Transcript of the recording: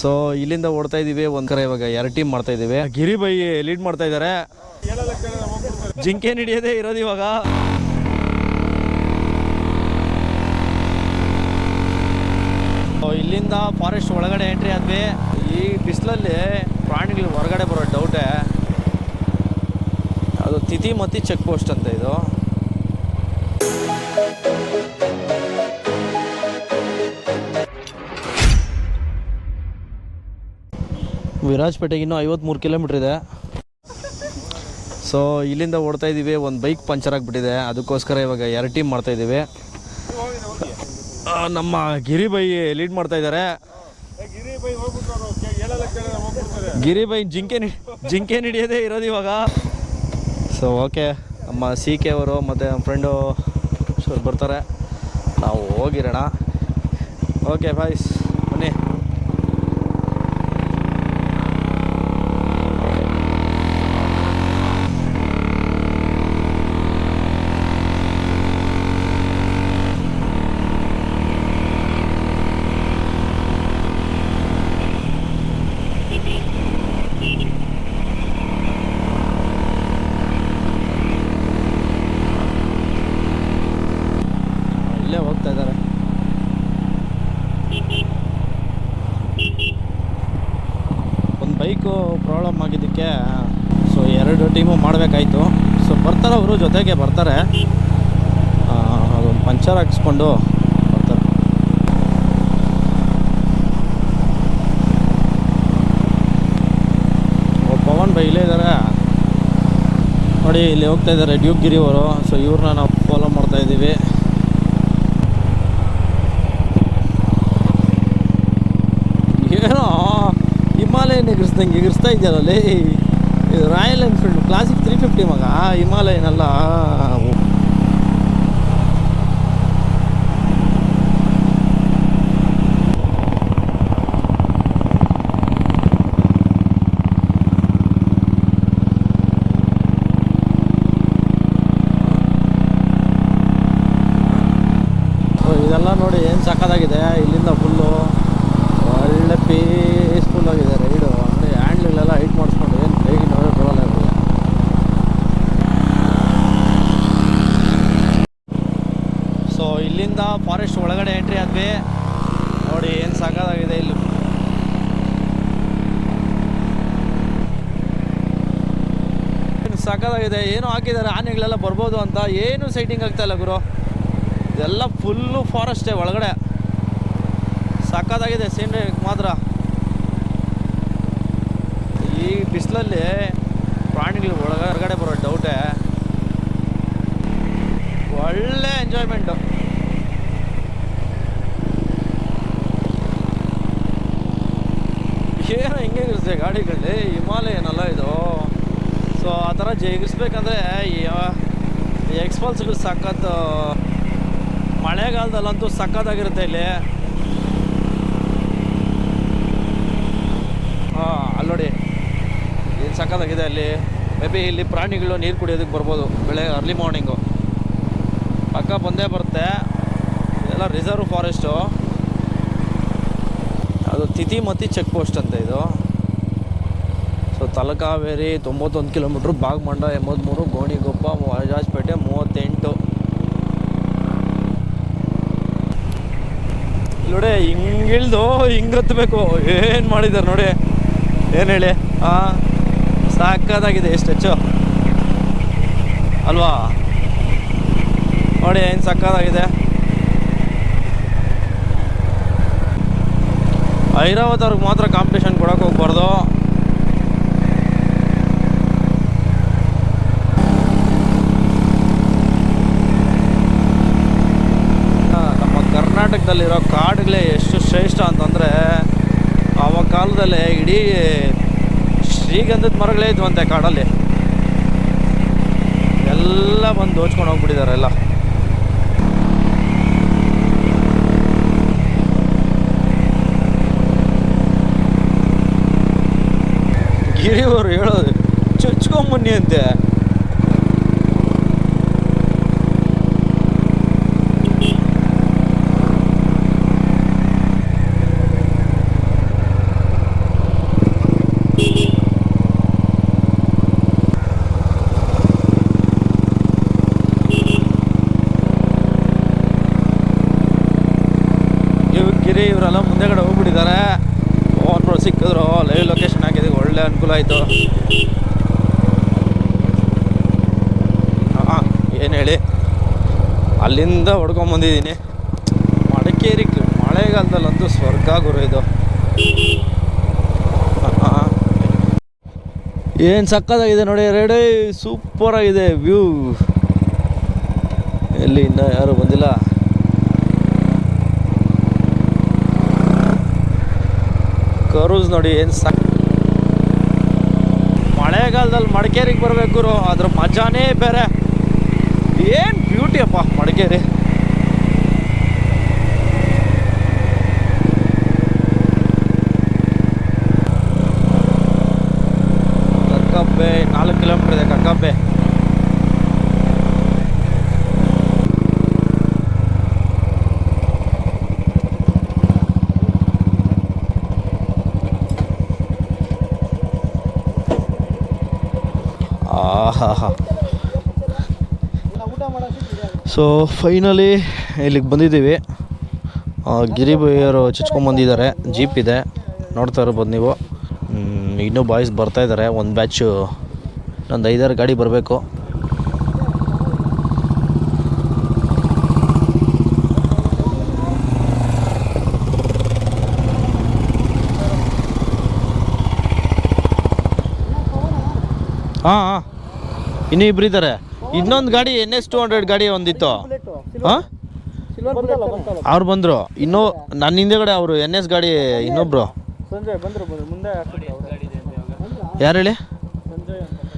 So ಇಲ್ಲಿಂದ ಓಡ್ತಾ ಇದೀವಿ ಒಂದ್ ಕಡೆ ಇವಾಗ ಎರಡು ಟೀಮ್ ಮಾಡ್ತಾ ಇದೀವಿ ಗಿರಿ ಲೀಡ್ ಮಾಡ್ತಾ ಇದ್ದಾರೆ. ಜಿಂಕೆ ಹಿಡಿಯೋದೇ ಇರೋದು ಇವಾಗ. ಇಲ್ಲಿಂದ ಫಾರೆಸ್ಟ್ ಒಳಗಡೆ ಎಂಟ್ರಿ ಆದ್ವಿ. ಈ ಬಿಸಿಲಲ್ಲಿ ಪ್ರಾಣಿಗಳು ಹೊರಗಡೆ ಬರೋ ಡೌಟೇ ಅದು ತಿಥಿ ಮತ್ತಿ ಚೆಕ್ ಪೋಸ್ಟ್ ಅಂತ ಇದು. ವಿರಾಜಪೇಟೆಗೆ ಇನ್ನೂ ಐವತ್ತ್ಮೂರು ಕಿಲೋಮೀಟ್ರ್ ಇದೆ. ಸೊ ಇಲ್ಲಿಂದ ಓಡ್ತಾ ಇದ್ದೀವಿ ಒಂದು ಬೈಕ್ ಪಂಚರ್ ಆಗಿಬಿಟ್ಟಿದೆ. ಅದಕ್ಕೋಸ್ಕರ ಇವಾಗ ಎರಡು ಟೀಮ್ ಮಾಡ್ತಾ ಇದ್ದೀವಿ ನಮ್ಮ ಗಿರಿಬೈ ಲೀಡ್ ಮಾಡ್ತಾ ಇದ್ದಾರೆ. ಗಿರಿಬೈ ಜಿಂಕೆ ಜಿಂಕೆ ಹಿಡಿಯೋದೇ ಇರೋದು ಇವಾಗ. ಸೊ ಓಕೆ ನಮ್ಮ ಸಿ ಕೆ ಅವರು ಮತ್ತು ನಮ್ಮ ಫ್ರೆಂಡು ಬರ್ತಾರೆ. ನಾವು ಹೋಗಿರೋಣ. ಓಕೆ ಬಾಯ್ಸ್ ಬನ್ನಿ ಇಲ್ಲೇ ಹೋಗ್ತಾ ಇದ್ದಾರೆ ಒಂದು ಬೈಕು ಪ್ರಾಬ್ಲಮ್ ಆಗಿದ್ದಕ್ಕೆ ಸೊ ಎರಡು ಟೀಮು ಮಾಡಬೇಕಾಯ್ತು. ಸೊ ಬರ್ತಾರೆ ಅವರು, ಜೊತೆಗೆ ಬರ್ತಾರೆ. ಅದೊಂದು ಪಂಚರ್ ಹಾಕಿಸ್ಕೊಂಡು ಬರ್ತಾರೆ. ಪವನ್ ಬೈ ಇಲ್ಲೇ ಇದ್ದಾರೆ ನೋಡಿ, ಇಲ್ಲಿ ಹೋಗ್ತಾ ಇದ್ದಾರೆ ಡ್ಯೂಕ್ ಗಿರಿ ಅವರು. ಸೊ ಇವ್ರನ್ನ ನಾವು ಫಾಲೋ ಮಾಡ್ತಾ ಇದ್ದೀವಿ. ಏನೋ, ಹಿಮಾಲಯನ್ ಎಗರಿಸ್ದಂಗೆ ಎಗರಿಸ್ತಾ ಇದೆಯಲ್ಲ ಇದು Royal Enfield Classic three fifty ಮಗ. ಹಿಮಾಲಯನ್ ಅಲ್ಲ ಸೊ ಇದೆಲ್ಲ ನೋಡಿ ಏನು ಸಕ್ಕದಾಗಿದೆ ಇಲ್ಲಿಂದ ಫುಲ್ಲು ಒಳ್ಳೆ ಪೀಸ್ಫುಲ್ ಆಗಿದೆ ರೈಡು ನೋಡಿ ಹ್ಯಾಂಡ್ಲಿಗಳೆಲ್ಲ ಹೈಟ್ ಮಾಡಿಸ್ಕೊಂಡು ಏನು ಬೇಗ ನೋಡೋ ಬರೋಲ್ಲ ಇವ್ರಿಗೆ ಸೊ ಇಲ್ಲಿಂದ ಫಾರೆಸ್ಟ್ ಒಳಗಡೆ ಎಂಟ್ರಿ ಆದ್ವಿ. ನೋಡಿ ಏನು ಸಕ್ಕತ್ತಾಗಿದೆ ಇಲ್ಲಿ. ಸಕ್ಕತ್ತಾಗಿದೆ ಏನೋ ಹಾಕಿದ್ದಾರೆ? ಆನೆಗಳೆಲ್ಲ ಬರ್ಬೋದು ಅಂತ. ಏನು ಸೈಟಿಂಗ್ ಆಗ್ತಾ ಇಲ್ಲ ಗುರು. ಇದೆಲ್ಲ ಫುಲ್ಲು ಫಾರೆಸ್ಟೇ ಒಳಗಡೆ. ಸಕ್ಕತ್ತಾಗಿದೆ ಸೀನ್ರಿ ಮಾತ್ರ. ಈ ಬಿಸಿಲಲ್ಲಿ ಪ್ರಾಣಿಗಳು ಒಳಗಡೆ ಬರೋ ಡೌಟೇ ಹಿಂಗೆ ಗಾಡಿಗಳಲ್ಲಿ ಹಿಮಾಲಯನಲ್ಲ ಇದು. ಸೊ ಆ ಥರ ಜಗಿಸ್ಬೇಕಂದ್ರೆ, ಈ ಎಕ್ಸ್ಪಲ್ಸ್ಗಳು ಸಖತ್ ಮಳೆಗಾಲದಲ್ಲಂತೂ ಸಖತ್ತಾಗಿರುತ್ತೆ ಇಲ್ಲಿ. ಹಾಂ ಅಲ್ಲಿ ನೋಡಿ. ಏನು ಸಖತ್ತಾಗಿದೆ ಅಲ್ಲಿ. ಮೇ ಬಿ ಇಲ್ಲಿ ಪ್ರಾಣಿಗಳು ನೀರು ಕುಡಿಯೋದಕ್ಕೆ ಬರ್ಬೋದು, ಬೆಳೆ ಅರ್ಲಿ ಮಾರ್ನಿಂಗು ಪಕ್ಕ ಬಂದೇ ಬರುತ್ತೆ. ಎಲ್ಲ ರಿಸರ್ವ್ ಫಾರೆಸ್ಟು ಅದು ತಿಥಿ ಮತಿ ಚೆಕ್ ಪೋಸ್ಟ್ ಅಂತ ಇದು. ಸೊ ತಲಕಾವೇರಿ ತೊಂಬತ್ತೊಂದು ಕಿಲೋಮೀಟ್ರ್ ಬಾಗಮಂಡ ಎಂಬತ್ತ್ಮೂರು ಗೋಣಿಗೊಪ್ಪ ರಾಜಪೇಟೆ ಮೂವತ್ತೆಂಟು. ನೋಡಿ ಹಿಂಗಿಳ್ದು ಹಿಂಗೆ ಹಿಂಗತ್ತಬೇಕು ಏನು ಮಾಡಿದ್ದಾರೆ ನೋಡಿ. ಏನು ಹೇಳಿ? ಹಾಂ ಸಾಕದಾಗಿದೆ ಎಷ್ಟು ಹೆಚ್ಚು ಅಲ್ವಾ? ನೋಡಿ, ಏನು ಸಕ್ಕದಾಗಿದೆ ಐರಾವತ್ ಅವ್ರಿಗೆ ಮಾತ್ರ ಕಾಂಪಿಟೇಷನ್ ಕೊಡೋಕೆ ಹೋಗ್ಬಾರ್ದು ಆ, ನಮ್ಮ ಕರ್ನಾಟಕದಲ್ಲಿರೋ ಕಾಡುಗಳೇ ಎಷ್ಟು ಶ್ರೇಷ್ಠ ಅಂತಂದರೆ ಆವಾಗ ಕಾಲದಲ್ಲಿ ಇಡೀ ಶ್ರೀಗಂಧದ ಮರಗಳೇ ಇದ್ವಂತೆ ಕಾಡಲ್ಲಿ. ಎಲ್ಲ ಬಂದು ದೋಚ್ಕೊಂಡು ಹೋಗ್ಬಿಟ್ಟಿದ್ದಾರೆ ಎಲ್ಲ. ಗಿರಿಯವರು ಹೇಳೋದು ಚುಚ್ಕೊಂಬನ್ನಿ ಅಂತೆ. ಅನುಕೂಲ ಆಯಿತು ಹಾಂ ಏನು ಹೇಳಿ? ಅಲ್ಲಿಂದ ಹೊಡ್ಕೊಂಬಂದಿದ್ದೀನಿ ಮಡಿಕೇರಿ ಮಳೆಗಾಲದಲ್ಲಂತೂ ಸ್ವರ್ಗ ಗುರು ಇದು. ಏನು ಸಕ್ಕತ್ತಾಗಿದೆ ನೋಡಿ ರೆಡಿ ಸೂಪರಾಗಿದೆ ವ್ಯೂ. ಎಲ್ಲಿ ಇನ್ನೂ ಯಾರು ಬಂದಿಲ್ಲ. ಕರೂಸ್ ನೋಡಿ, ಏನು ಸಕ್ ಮಳೆಗಾಲದಲ್ಲಿ ಮಡಿಕೇರಿಗೆ ಬರಬೇಕು ಅದ್ರ ಮಜಾನೇ ಬೇರೆ. ಏನು ಬ್ಯೂಟಿ ಅಪ್ಪ ಮಡಿಕೇರಿ ಕಕ್ಕಬ್ಬೆ ನಾಲ್ಕು ಕಿಲೋಮೀಟರ್ ಇದೆ ಕಕ್ಕಬ್ಬೆ ಸೊ ಫೈನಲಿ ಇಲ್ಲಿಗೆ ಬಂದಿದ್ದೀವಿ. ಗಿರಿ ಬೈಯರು ಚುಚ್ಕೊಂಬಂದಿದ್ದಾರೆ ಜೀಪ್ ಇದೆ. ನೋಡ್ತಾ ಇರ್ಬೋದು ನೀವು. ಇನ್ನೂ ಬಾಯ್ಸ್ ಬರ್ತಾ ಇದ್ದಾರೆ. ಒಂದು ಬ್ಯಾಚು ಒಂದು ಐದಾರು ಗಾಡಿ ಬರಬೇಕು. ಹಾಂ ಹಾಂ. ಇನ್ನೂ ಇಬ್ರು ಇದ್ದಾರೆ ಇನ್ನೊಂದು ಗಾಡಿ ಎನ್ ಎಸ್ ಟು ಹಂಡ್ರೆಡ್ ಗಾಡಿ ಒಂದಿತ್ತು. ಹಾಂ? ಅವ್ರು ಬಂದರು. ಇನ್ನೂ ನನ್ನ ಹಿಂದೆಗಡೆ ಅವರು ಎನ್ ಎಸ್ ಗಾಡಿ ಇನ್ನೊಬ್ರು. ಯಾರು ಹೇಳಿ?